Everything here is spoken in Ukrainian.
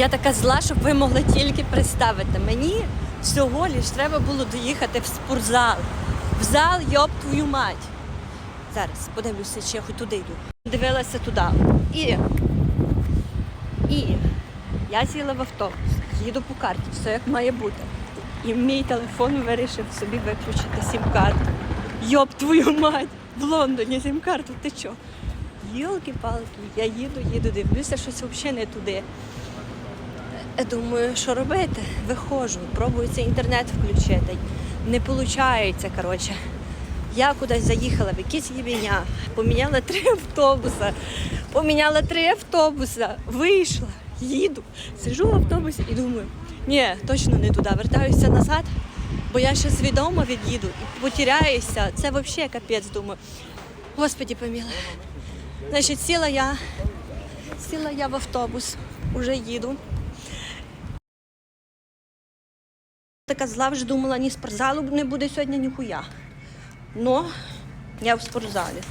Я така зла, щоб ви могли тільки представити. Мені всього лиш треба було доїхати в спортзал. В зал, йоб твою мать. Зараз подивлюся, чи я хоч туди йду. Дивилася туди. І, і я сіла в автобус, їду по карті, все як має бути. І мій телефон вирішив собі виключити сім-карту. Йоб твою мать! В Лондоні сім-карту, ти чо? Йолки-палки, я їду, їду, дивлюся, щось взагалі не туди. Думаю, що робити? Виходжу, пробую цей інтернет включити. Не виходить, коротше. Я кудись заїхала в якісь єбеня, поміняла три автобуси, поміняла три автобуси, вийшла, їду, сижу в автобусі і думаю, ні, точно не туди, вертаюся назад, бо я ще свідомо від'їду і потеряюся. Це взагалі капець, думаю. Господі поміла. Значить, сіла я, сіла я в автобус, уже їду. Така зла вже думала, ні спортзалу не буде сьогодні ніхуя. Но я в спортзалі.